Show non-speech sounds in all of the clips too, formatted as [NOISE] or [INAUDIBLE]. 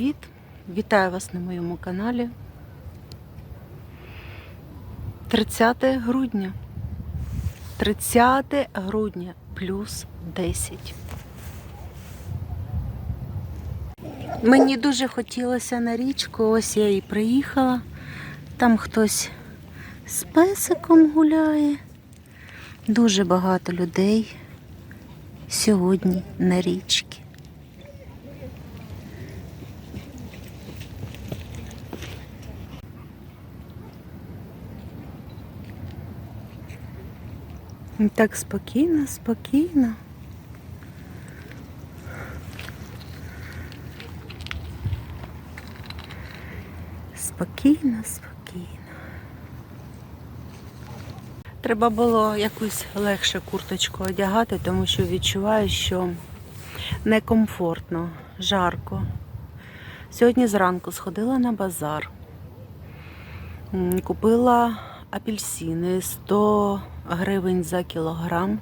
привіт! Вітаю вас на моєму каналі. 30 грудня. 30 грудня плюс 10. Мені дуже хотілося на річку, ось я і приїхала. Там хтось з песиком гуляє. Дуже багато людей сьогодні на річці. І Так спокійно, спокійно. Спокійно, спокійно. Треба було якусь легше курточку одягати, тому що відчуваю, що некомфортно, жарко. Сьогодні зранку сходила на базар. Купила апельсини 100 гривень за кілограм.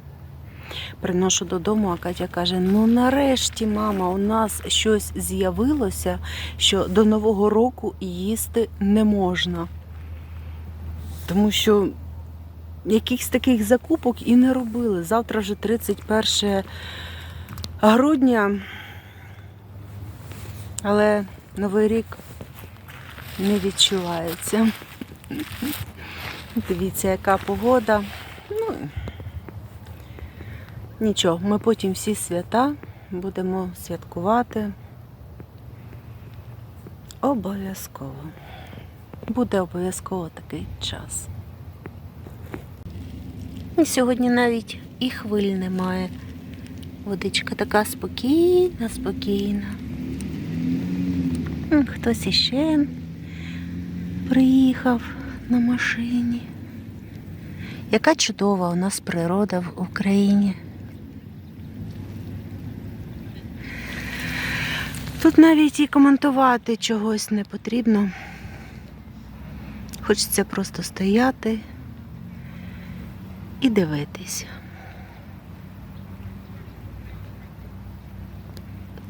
Приношу додому, а Катя каже: ну нарешті, мама, у нас щось з'явилося, що до Нового року їсти не можна. Тому що якихось таких закупок і не робили. Завтра вже 31 грудня. Але Новий рік не відчувається. Дивіться, яка погода. Нічого, ми потім всі свята будемо святкувати. Обов'язково. Буде обов'язково такий час. І сьогодні навіть і хвиль немає. Водичка така спокійна, спокійна. Хтось іще приїхав на машині. Яка чудова у нас природа в Україні. Тут навіть і коментувати чогось не потрібно. Хочеться просто стояти і дивитися.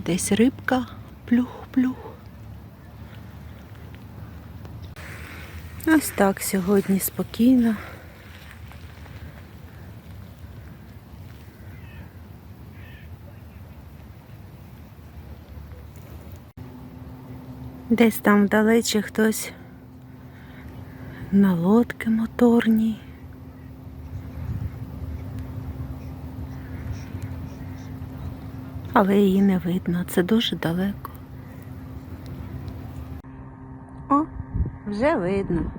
Десь рибка плюх-плюх. Ось так сьогодні спокійно. Десь там вдалечі хтось на лодки моторній. Але її не видно, це дуже далеко. О, вже видно.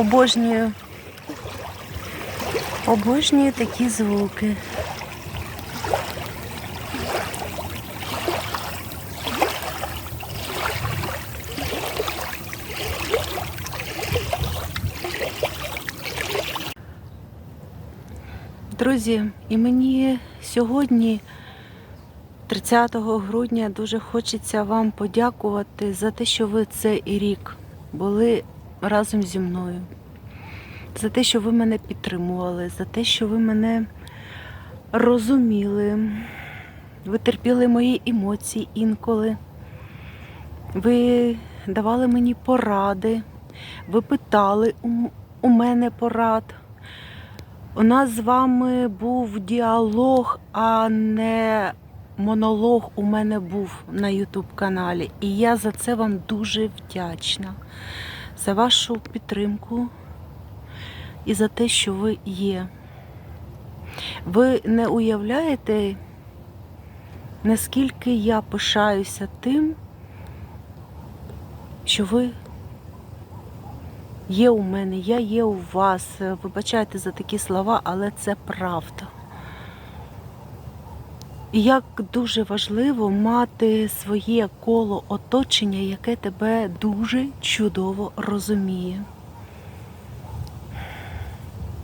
Обожнюю. Обожнюю такі звуки. Друзі, і мені сьогодні, 30 грудня, дуже хочеться вам подякувати за те, що ви цей рік були разом зі мною. За те, що ви мене підтримували, за те, що ви мене розуміли, ви терпіли мої емоції інколи. Ви давали мені поради, ви питали у, мене порад. У нас з вами був діалог, а не монолог у мене був на Ютуб каналі. І я за це вам дуже вдячна за вашу підтримку і за те, що ви є. Ви не уявляєте, наскільки я пишаюся тим, що ви є у мене, я є у вас. Вибачайте за такі слова, але це правда. Як дуже важливо мати своє коло оточення, яке тебе дуже чудово розуміє.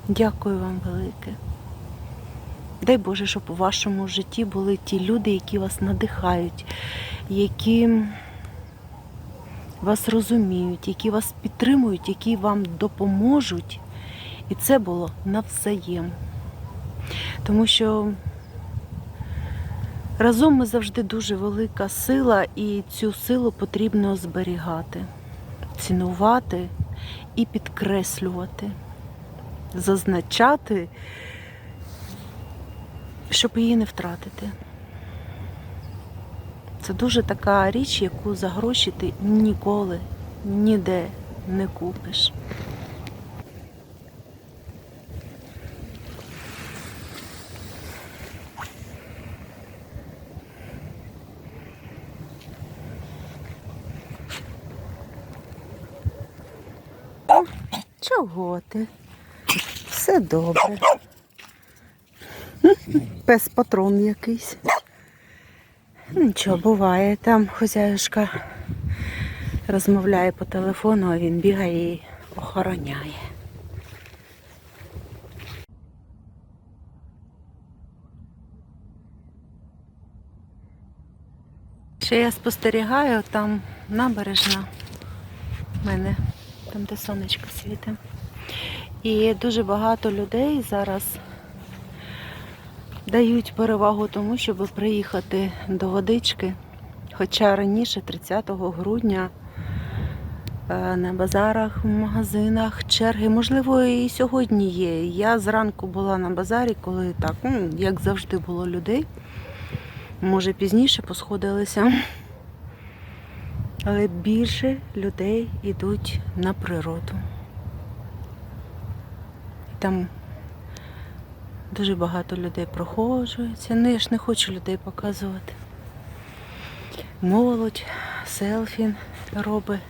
Дякую вам велике. Дай Боже, щоб у вашому житті були ті люди, які вас надихають, які вас розуміють, які вас підтримують, які вам допоможуть. І це було навзаєм. Тому що разом ми завжди дуже велика сила, і цю силу потрібно зберігати, цінувати і підкреслювати, зазначати, щоб її не втратити. Це дуже така річ, яку за гроші ти ніколи ніде не купиш. Чого ти? Все добре. Пес патрон якийсь. Нічого, буває. Там хозяюшка розмовляє по телефону, а він бігає і охороняє. Ще я спостерігаю, там набережна в мене, там де сонечко світить. І дуже багато людей зараз дають перевагу тому, щоб приїхати до водички. Хоча раніше, 30 грудня, е, на базарах, в магазинах, черги, можливо, і сьогодні є. Я зранку була на базарі, коли так, ну, як завжди, було людей. Може, пізніше посходилися. Але більше людей йдуть на природу. Там дуже багато людей проходжується. Ну, я ж не хочу людей показувати. Молодь, селфі робить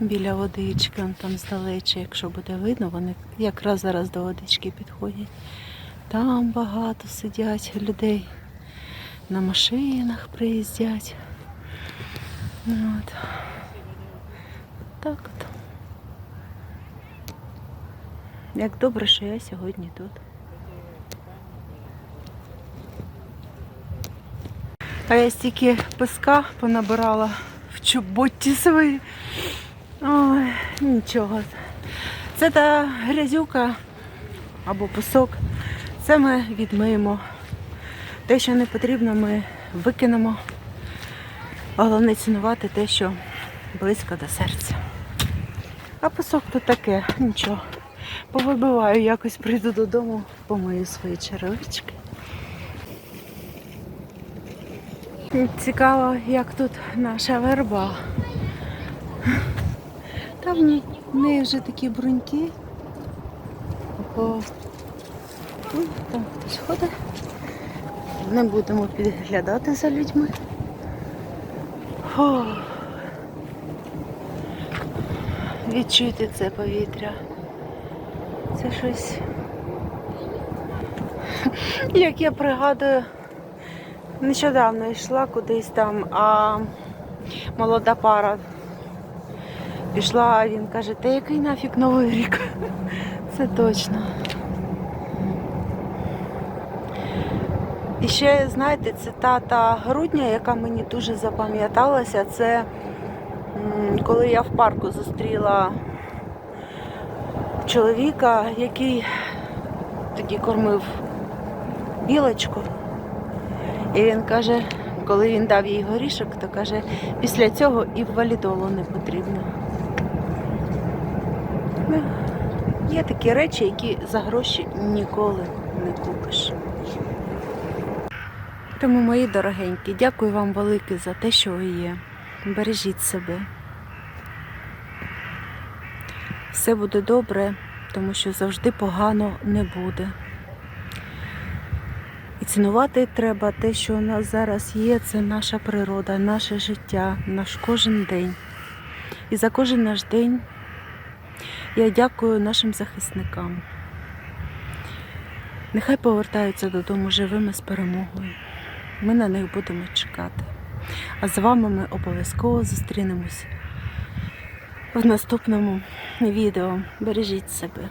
біля водички, там здалече, якщо буде видно, вони якраз зараз до водички підходять. Там багато сидять людей, на машинах приїздять. От. Так от. Як добре, що я сьогодні тут. А я стільки песка понабирала в чоботті свої. Ой, нічого. Це та грязюка або песок. Це ми відмиємо. Те, що не потрібно, ми викинемо. Головне цінувати те, що близько до серця. А песок то таке, нічого. Повибиваю, якось прийду додому, помию свої черевички. Цікаво, як тут наша верба. Там в неї вже такі бруньки. Ого. Там хтось ходить. Не будемо підглядати за людьми. Фу. Відчуйте це повітря. Це щось. Як я пригадую, нещодавно йшла кудись там, а молода пара пішла, а він каже, та який нафіг новий рік? [LAUGHS] Це точно. І ще, знаєте, цитата грудня, яка мені дуже запам'яталася, це коли я в парку зустріла чоловіка, який тоді кормив білочку. І він каже, коли він дав їй горішок, то каже, після цього і валідолу не потрібно. Ну, Є такі речі, які за гроші ніколи не купиш. Тому, мої дорогенькі, дякую вам велике за те, що ви є. Бережіть себе. Все буде добре, тому що завжди погано не буде. І цінувати треба те, що у нас зараз є, це наша природа, наше життя, наш кожен день. І за кожен наш день я дякую нашим захисникам. Нехай повертаються додому живими з перемогою. Ми на них будемо чекати. А з вами ми обов'язково зустрінемось в наступному відео. Бережіть себе.